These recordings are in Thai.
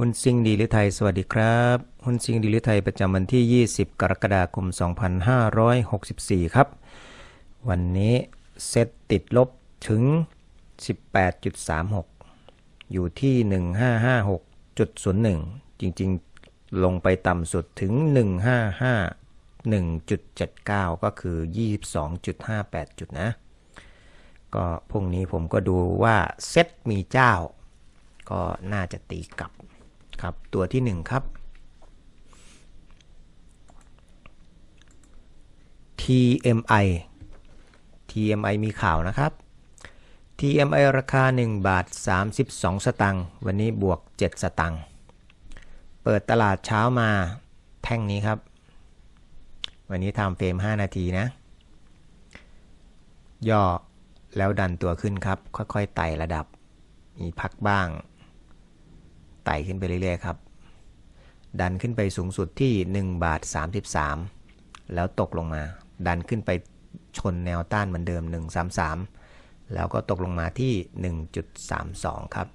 หุ้นซิงดีหรือไทย สวัสดีครับหุ้นซิงดีหรือไทยประจำวันที่ 20 กรกฎาคม 2564 ครับ วันนี้เซ็ตติดลบถึง 18.36 อยู่ที่ 1556.01 จริงๆ ลงไปต่ำสุดถึง 155 1.79 ก็คือ 22.58 จุดนะ ก็พรุ่งนี้ผมก็ดูว่าเซ็ตมีเจ้าก็น่าจะตีกลับ ครับ ตัวที่ 1 ครับ TMI TMI มีข่าวนะครับ TMI ราคา 1 บาท 32 สตังค์วันนี้บวก 7 สตังค์เปิดตลาดเช้ามาแท่งนี้ครับ วันนี้ทำเฟรม 5 นาทีนะ ย่อแล้วดันตัวขึ้นครับ ค่อยๆไต่ระดับ มีพักบ้าง ไต่ขึ้นไปเรื่อยๆครับ ดันขึ้นไปสูงสุดที่ 1 บาท 33 แล้วตกลงมา ดันขึ้นไปชนแนวต้านเหมือนเดิม 133 แล้วก็ตกลงมาที่ 1.32 ครับ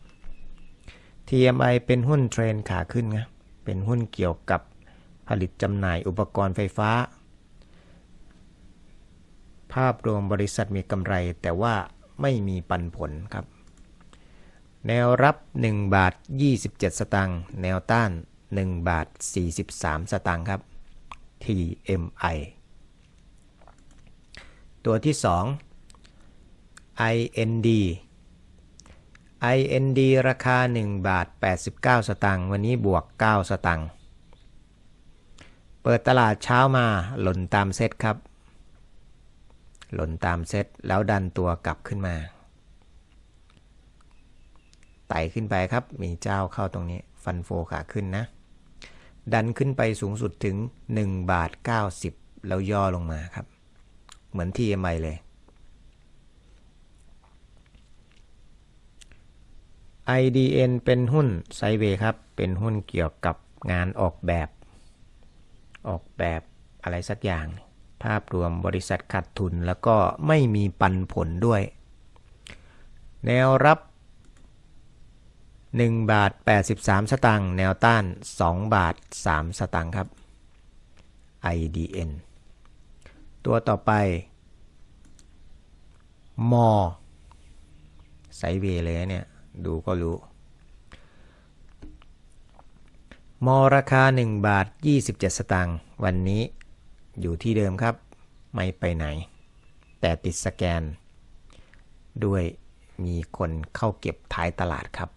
TMI เป็นหุ้นเทรนขาขึ้นนะเป็นหุ้นเกี่ยวกับผลิตจำหน่ายอุปกรณ์ไฟฟ้า ภาพรวมบริษัทมีกำไรแต่ว่าไม่มีปันผลครับ แนวรับ 1 บาท 27 สตางค์แนวต้าน 1 บาท 43 สตางค์ครับ TMI ตัวที่ 2 IND IND ราคา 1 บาท 89 สตางค์วันนี้บวก 9 สตางค์เปิดตลาดเช้ามาหล่นตามเซตครับ หล่นตามเซตแล้วดันตัวกลับขึ้นมา ไต่ขึ้นไปครับ มีเจ้าเข้าตรงนี้ ฟันโฟขาขึ้นนะ ดันขึ้นไปสูงสุดถึง1บาท90 แล้วย่อลงมาครับ เหมือน TMI เลย IDN เป็นหุ้นไซเวย์ครับ เป็นหุ้นเกี่ยวกับงานออกแบบ ออกแบบอะไรสักอย่าง ภาพรวมบริษัทขาดทุนแล้วก็ไม่มีปันผลด้วย แนวรับ 1 บาท 83 สตางค์แนวต้าน 2 บาท 3 สตางค์ครับ IDN ตัวต่อไป มอไซเวเลยเนี่ย ดูก็รู้ มอราคา 1 บาท 27 สตางค์วันนี้อยู่ที่เดิมครับ ไม่ไปไหน แต่ติดสแกน ด้วยมีคนเข้าเก็บท้ายตลาดครับ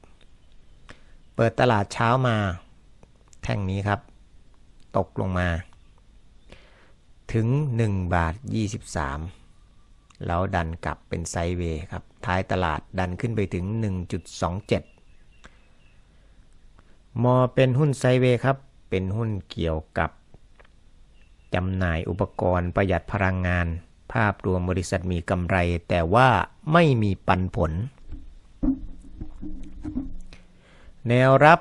เปิดตลาดเช้ามา แท่งนี้ครับ ตกลงมา ถึง 1 บาท 23 แล้วดันกลับเป็นไซเวย์ครับ ท้ายตลาดดันขึ้นไปถึง 1.27 มอเป็นหุ้นไซเวย์ครับ เป็นหุ้นเกี่ยวกับจำหน่ายอุปกรณ์ประหยัดพลังงาน ภาพรวมบริษัทมีกำไร แต่ว่าไม่มีปันผล แนวรับ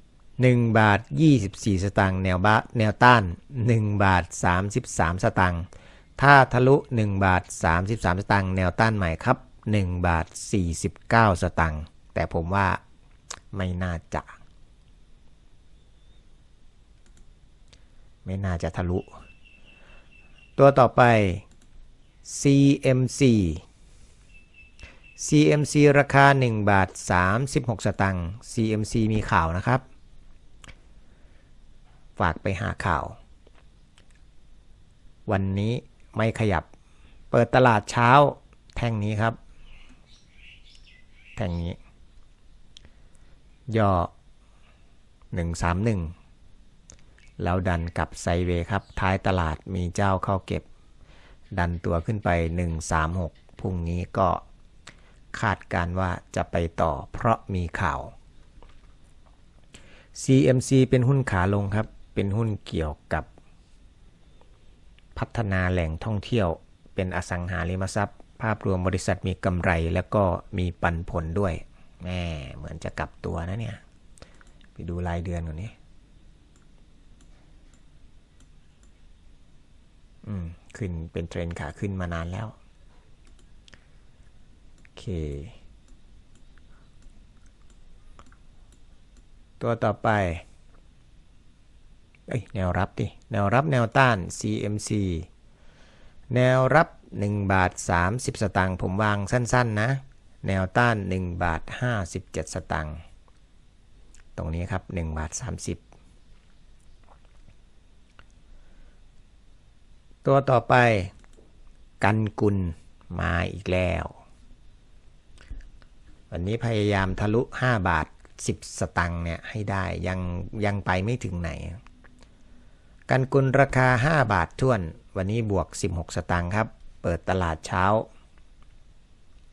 1 บาท 24 สตางค์แนวบะแนวต้าน 1 บาท 33 สตางค์ถ้าทะลุ 1 บาท 33 สตางค์แนวต้านใหม่ครับ 1 บาท 49 สตางค์แต่ผมว่าไม่น่าจะ ไม่น่าจะทะลุ ตัวต่อไป CMC CMC ราคา 1 บาท 36 สตังค์ CMC มีข่าวนะครับ ฝากไปหาข่าว วันนี้ไม่ขยับ เปิดตลาดเช้าแท่งนี้ครับ แท่งนี้ ย่อ 131 แล้วดันกลับไซเวครับ ท้ายตลาดมีเจ้าเข้าเก็บ ดันตัวขึ้นไป 136 พรุ่งนี้ก็ คาดการว่าจะไปต่อเพราะมีข่าว CMC เป็นหุ้นขาลงครับ เป็นหุ้นเกี่ยวกับ พัฒนาแหล่งท่องเที่ยว เป็นอสังหาริมทรัพย์ ภาพรวมบริษัทมีกำไรแล้วก็มีปันผลด้วยแม่เหมือนจะกลับตัวนะเนี่ย ไปดูรายเดือนก่อนนี้อืม ขึ้นเป็นเทรนขาขึ้นมานานแล้ว เค ตัวต่อไปเอ้ยแนวรับดิ แนวรับแนวต้าน CMC แนวรับ 1 บาท 30 สตางค์ผมวางสั้น ๆ นะ แนวต้าน 1 บาท 57 สตางค์ตรงนี้ครับ 1 บาท 30 ตัวต่อไป กันกุลมาอีกแล้ว วันนี้พยายามทะลุ 5 บาท 10 สตังค์เนี่ยให้ได้ยังยังไปไม่ถึงไหน กันกุลราคา 5 บาทท่วน วันนี้บวก 16 สตังค์ครับ เปิดตลาดเช้า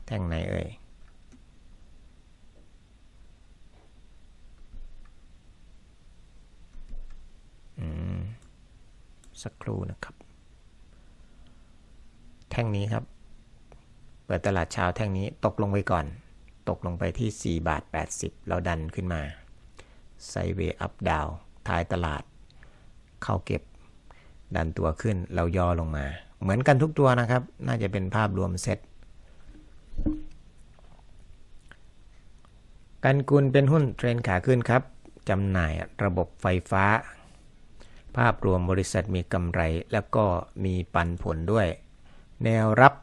แท่งไหนเอ่ยสักครู่นะครับ แท่งนี้ครับ เปิดตลาดเช้าแท่งนี้ตกลงไปก่อน ตกลงไปที่ 4 บาท 80เราดันขึ้นมาไซเวย์อัพดาวท้ายตลาด เข้าเก็บ ดันตัวขึ้นเราย่อลงมา เหมือนกันทุกตัวนะครับ น่าจะเป็นภาพรวมเซตกันกุลเป็นหุ้นเทรนขาขึ้นครับจำหน่ายระบบไฟฟ้า ภาพรวมบริษัทมีกำไรแล้วก็มีปันผลด้วย แนวรับ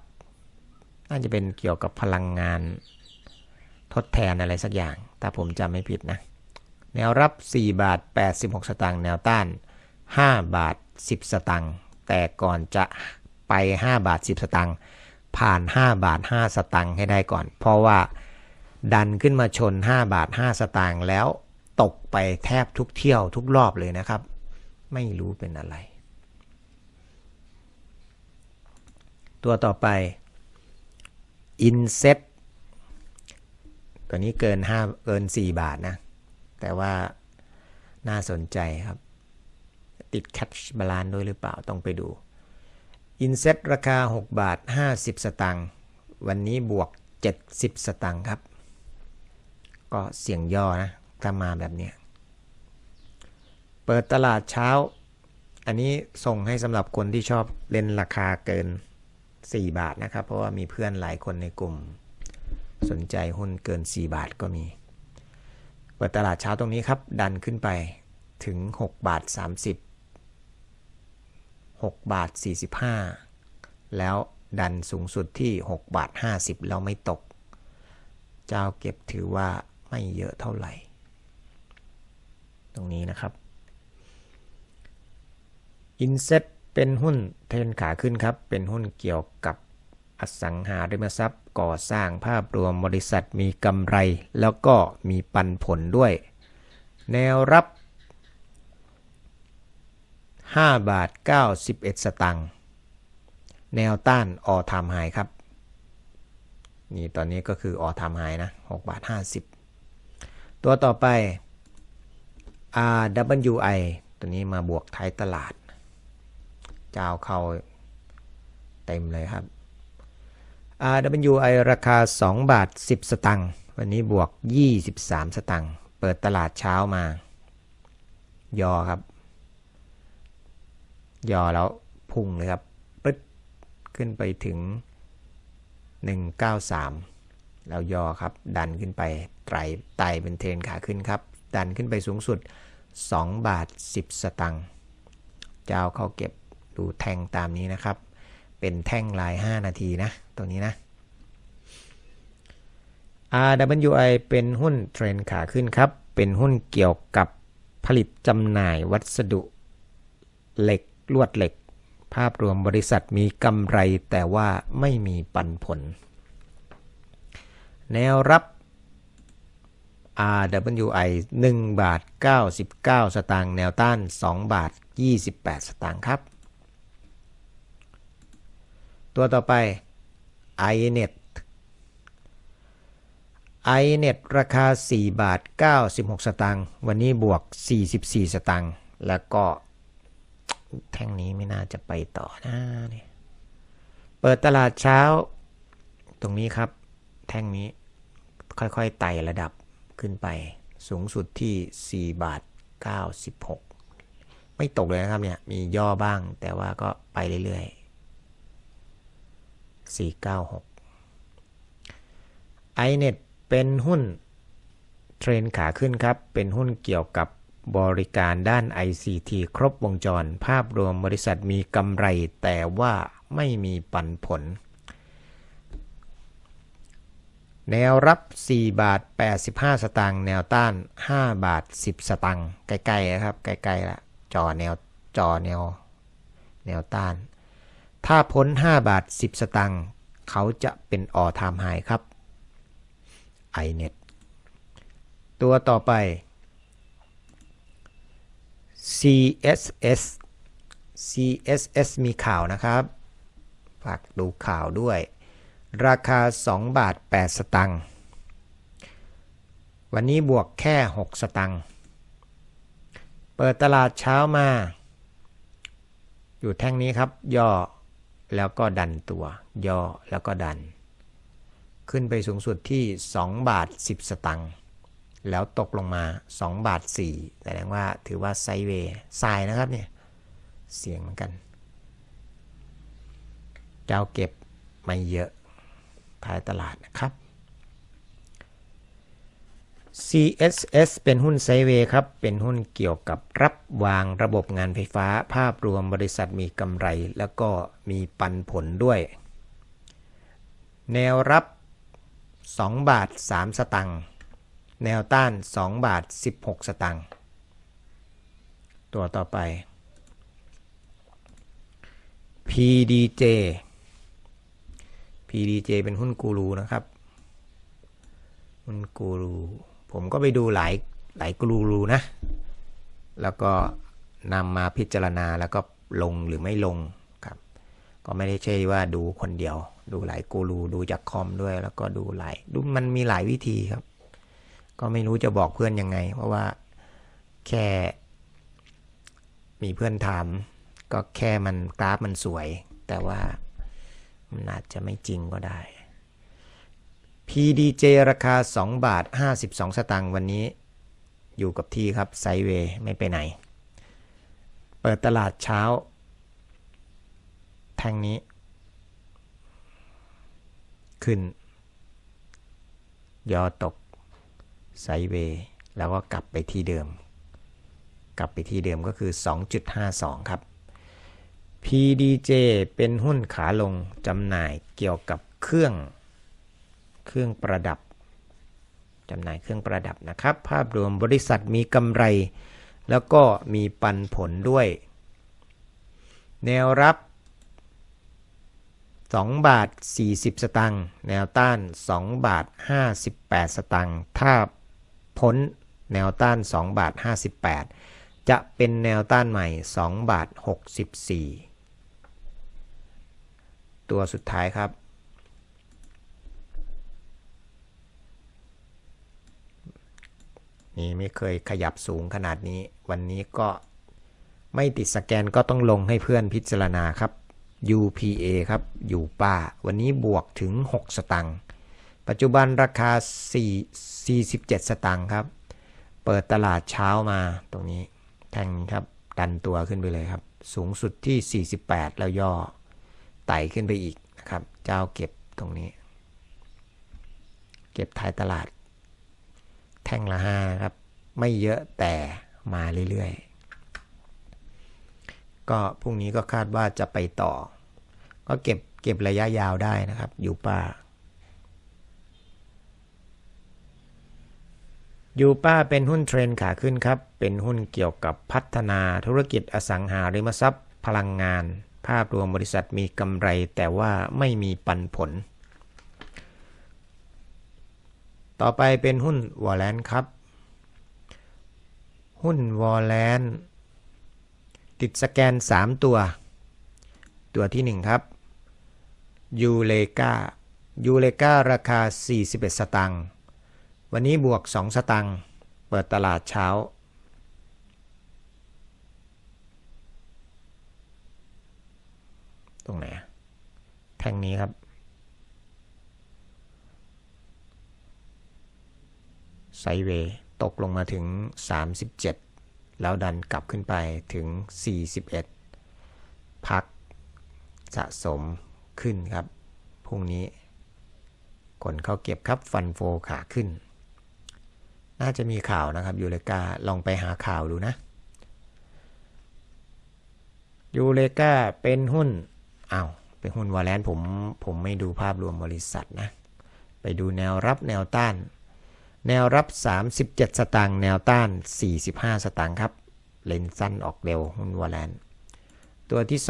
น่าจะเป็นเกี่ยวกับพลังงาน ทดแทนอะไรสักอย่าง ถ้าผมจำไม่ผิดนะ แนวรับ 4 บาท 86 สตางค์ แนวต้าน 5 บาท 10 สตางค์ แต่ก่อนจะไป 5 บาท 10 สตางค์ ผ่าน 5 บาท 5 สตางค์ให้ได้ก่อน เพราะว่าดันขึ้นมาชน 5 บาท 5 สตางค์แล้วตกไปแทบทุกเที่ยวทุกรอบเลยนะครับ ไม่รู้เป็นอะไร ตัวต่อไป Inset ตัวนี้เกิน5เกิน4บาทนะ แต่ว่าน่าสนใจครับ ติด Catch Balance ด้วยหรือเปล่าต้องไปดู Inset ราคา 6 บาท 50 สตางค์วันนี้บวก 70 สตางค์ครับ ก็เสี่ยงย่อนะถ้ามาแบบนี้ เปิดตลาดเช้า อันนี้ส่งให้สำหรับคนที่ชอบเล่นราคาเกิน 4 บาทนะครับ เพราะว่ามีเพื่อนหลายคนในกลุ่ม สนใจหุ้นเกิน 4 บาทก็มีเปิดตลาดเช้าตรงนี้ครับ ดันขึ้นไปถึง 6 บาท 30 6 บาท 45 แล้วดันสูงสุดที่ 6 บาท 50 แล้วไม่ตก เจ้าเก็บถือว่าไม่เยอะเท่าไหร่ ตรงนี้นะครับ Inset เป็นหุ้นเทรนขาขึ้นครับ เป็นหุ้นเกี่ยวกับอสังหาริมทรัพย์ ก่อสร้างภาพรวมบริษัทมีกำไร แล้วก็มีปันผลด้วย แนวรับ 5 บาท 91 สตังค์แนวต้านออทามไฮครับ นี่ตอนนี้ก็คือออทามไฮนะ 6 บาท 50 ตัวต่อไป RWI ตัวนี้มาบวกท้ายตลาด เจ้าเข้าเต็มเลยครับ RWI ราคา 2 บาท 10 สตังค์วันนี้บวก 23 สตังค์เปิดตลาดเช้ามา ยอครับ ยอแล้วพุ่งเลยครับปึ๊ดขึ้นไปถึง 193 แล้วยอครับ ดันขึ้นไปไตรไตเป็นเทรนขาขึ้นครับ ดันขึ้นไปสูงสุด 2 บาท 10 สตังค์เจ้าเข้าเก็บดูแทงตามนี้นะครับ เป็นแท่งลาย 5 นาทีนะ ตัวนี้นะ RWI เป็นหุ้นเทรนขาขึ้นครับ เป็นหุ้นเกี่ยวกับผลิตจำหน่ายวัสดุเหล็กลวดเหล็ก ภาพรวมบริษัทมีกำไรแต่ว่าไม่มีปันผล แนวรับ RWI 1บาท 99 สตางค์แนวต้าน 2 บาท 28 สตางค์ครับ ตัวต่อไป iNet iNet ราคา 4 บาท 96 สตางค์วันนี้บวก 44 สตางค์แล้วก็ แท่งนี้ไม่น่าจะไปต่อนะเนี่ยเปิดตลาดเช้า ตรงนี้ครับ แท่งนี้ค่อยๆไต่ระดับขึ้นไป สูงสุดที่ 4 บาท 96 ไม่ตกเลยนะครับเนี่ย มีย่อบ้างแต่ว่าก็ไปเรื่อยๆ 496 iNet เป็นหุ้นเทรนขาขึ้นครับ เป็นหุ้นเกี่ยวกับบริการด้าน ICT ครบวงจร ภาพรวมบริษัทมีกำไรแต่ว่าไม่มีปันผล แนวรับ 4 บาท 85 สตางค์ แนวต้าน 5 บาท 10 สตางค์ ใกล้ๆนะครับ ใกล้ๆละจอแนว จอแนว แนวต้าน ถ้าพ้น 5 บาท 10 สตางค์เขาจะเป็นออทามไฮครับ iNet ตัวต่อไป CSS CSS มีข่าวนะครับ ฝากดูข่าวด้วย ราคา 2 บาท 8 สตังค์ วันนี้บวกแค่ 6 สตังค์ เปิดตลาดเช้ามา อยู่แท่งนี้ครับ ย่อ แล้วก็ดันตัว ย่อแล้วก็ดัน ขึ้นไปสูงสุดที่2บาท10 สตังค์แล้วตกลงมา 2 บาท4แสดงว่าถือว่าไซเวย์ทรายนะครับเนี่ย เสียงเหมือนกัน เจ้าเก็บไม่เยอะท้ายตลาดนะครับ CSS เป็นหุ้นไซเวย์ครับ เป็นหุ้นเกี่ยวกับรับวางระบบงานไฟฟ้า ภาพรวมบริษัทมีกำไร แล้วก็มีปันผลด้วย แนวรับ 2 บาท 3 สตังค์ แนวต้าน 2 บาท 16 สตังค์ ตัวต่อไป PDJ PDJ เป็นหุ้นกูรูนะครับ หุ้นกูรู ผมก็ไปดูหลายหลายกูรูนะ แล้วก็นำมาพิจารณาแล้วก็ลงหรือไม่ลงครับ ก็ไม่ได้ใช่ว่าดูคนเดียว ดูหลายกูรูดูจากคอมด้วย แล้วก็ดูหลายดูมันมีหลายวิธีครับ ก็ไม่รู้จะบอกเพื่อนยังไง เพราะว่าแค่ มีเพื่อนถาม ก็แค่มันกราฟมันสวย แต่ว่ามันอาจจะไม่จริงก็ได้ PDJ ราคา 2 บาท 52 สตางค์วันนี้อยู่กับที่ครับไซเวย์ไม่ไปไหน เปิดตลาดเช้าแท่งนี้ ขึ้นย่อตกไซเวย์แล้วก็กลับไปที่เดิม กลับไปที่เดิมก็คือ 2.52 ครับ PDJ เป็นหุ้นขาลงจำหน่ายเกี่ยวกับเครื่อง เครื่องประดับจำหน่ายเครื่องประดับนะครับ ภาพรวมบริษัทมีกำไร แล้วก็มีปันผลด้วย แนวรับ 2 บาท 40 สตังค์แนวต้าน 2 บาท 58 สตังค์ถ้าพ้นแนวต้าน 2 บาท 58 จะเป็นแนวต้านใหม่ 2 บาท 64 ตัวสุดท้ายครับ นี่ไม่เคยขยับสูงขนาดนี้ วันนี้ก็ไม่ติดสแกนก็ต้องลงให้เพื่อนพิจารณาครับ UPA ครับอยู่ป้า วันนี้บวกถึง 6 สตังค์ปัจจุบันราคา 4 47 สตังค์ครับ เปิดตลาดเช้ามาตรงนี้แท่งครับ ดันตัวขึ้นไปเลยครับ สูงสุดที่ 48 แล้วย่อ ไต่ขึ้นไปอีกนะครับ เจ้าเก็บตรงนี้ เก็บท้ายตลาด แท่งละห้าครับ ไม่เยอะแต่มาเรื่อยๆ ก็พรุ่งนี้ก็คาดว่าจะไปต่อ ก็เก็บเก็บระยะยาวได้นะครับ ยูป้ายูป้าเป็นหุ้นเทรนขาขึ้นครับ เป็นหุ้นเกี่ยวกับพัฒนาธุรกิจอสังหาริมทรัพย์ พลังงาน ภาพรวมบริษัทมีกำไรแต่ว่าไม่มีปันผล ต่อไปเป็นหุ้นวอลเลนครับ หุ้นวอลเลนติดสแกน 3 ตัว ตัวที่ 1 ครับยูเลกายูเลการาคา 41 สตังค์วันนี้บวก 2 สตังค์เปิดตลาดเช้า ตรงไหน แท่งนี้ครับ ไซเวย์ตกลงมาถึง 37 แล้วดันกลับขึ้นไปถึง 41 พักสะสมขึ้นครับ พรุ่งนี้กลเข้าเก็บครับฟันโฟขาขึ้น น่าจะมีข่าวนะครับยูเลกาลองไปหาข่าวดูนะยูเลกาเป็นหุ้นอ้าวเป็นหุ้นวอลเลนผมผมไม่ดูภาพรวมบริษัทนะ ไปดูแนวรับแนวต้าน แนวรับ 37 สตางค์ แนวต้าน 45 สตางค์ครับ เลนสั้นออกเร็วหุ้นวอลเลนตัวที่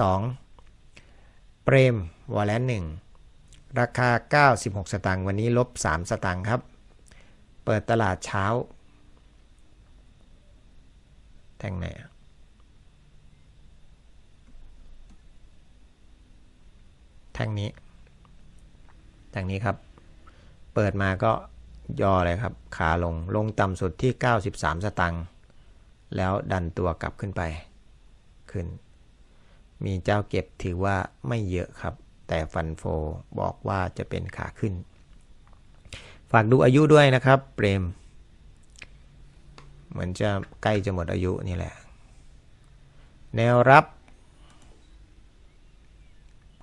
2 เปรมวอลเลน1ราคา 96 สตางค์วันนี้ลบ 3 สตางค์ครับ เปิดตลาดเช้า แท่งไหนแท่งนี้แท่งนี้ครับ เปิดมาก็ ย่อเลยครับขาลงลงต่ำสุดที่ 93 สตังค์แล้วดันตัวกลับขึ้นไปขึ้น มีเจ้าเก็บถือว่าไม่เยอะครับ แต่ฟันโฟบอกว่าจะเป็นขาขึ้น ฝากดูอายุด้วยนะครับ เปรม เหมือนจะใกล้จะหมดอายุนี่แหละ แนวรับ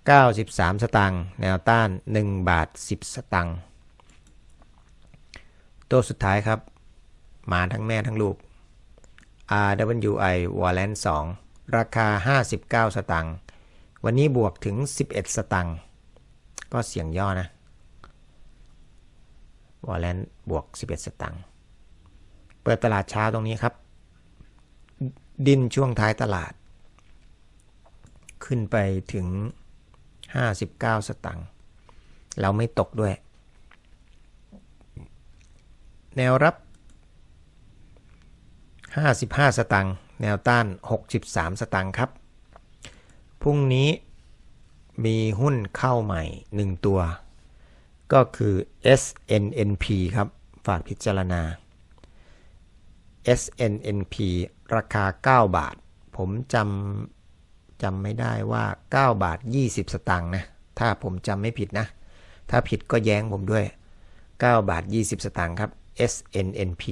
93 สตางค์แนวต้าน 1 บาท 10 สตางค์ ตัวสุดท้ายครับ มาทั้งแม่ทั้งลูก RWI Warrant 2 ราคา 59 สตางค์ วันนี้บวกถึง 11 สตางค์ ก็เสียงย่อนะ Warrant บวก 11 สตางค์ เปิดตลาดเช้าตรงนี้ครับ ดินช่วงท้ายตลาด ขึ้นไปถึง 59 สตังค์ เราไม่ตกด้วย แนวรับ 55 สตังค์แนวต้าน 63 สตังค์ครับ พรุ่งนี้มีหุ้นเข้าใหม่ 1 ตัว ก็คือ SNNP ครับ ฝากพิจารณา SNNP ราคา 9 บาท ผมจำจำไม่ได้ว่า 9 บาท 20 สตางค์นะ ถ้าผมจำไม่ผิดนะ ถ้าผิดก็แย้งผมด้วย 9 บาท 20 สตางค์ครับ SNNP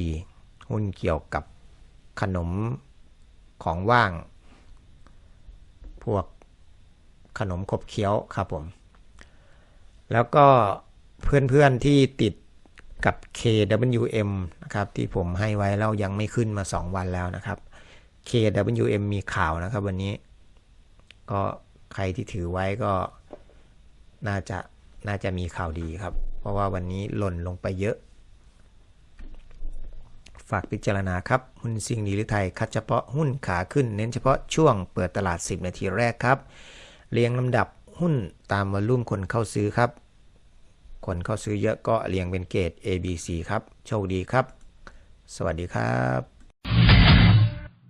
หุ้นเกี่ยวกับขนมของว่าง พวกขนมขบเคี้ยวครับผม แล้วก็เพื่อนๆที่ติดกับ KWM นะครับที่ผมให้ไว้แล้วยังไม่ขึ้นมา 2 วันแล้วนะครับ KWM มีข่าวนะครับวันนี้ ก็ใครที่ถือไว้ก็น่าจะน่าจะมีข่าวดีครับ เพราะว่าวันนี้หล่นลงไปเยอะ ฝากพิจารณาครับ หุ้นซิงนีหรือไทย คัดเฉพาะหุ้นขาขึ้น เน้นเฉพาะช่วงเปิดตลาด 10 นาทีแรกครับ เรียงลำดับหุ้นตามวอลุ่มคนเข้าซื้อครับ คนเข้าซื้อเยอะก็เรียงเป็นเกรด A B C ครับ โชคดีครับ สวัสดีครับ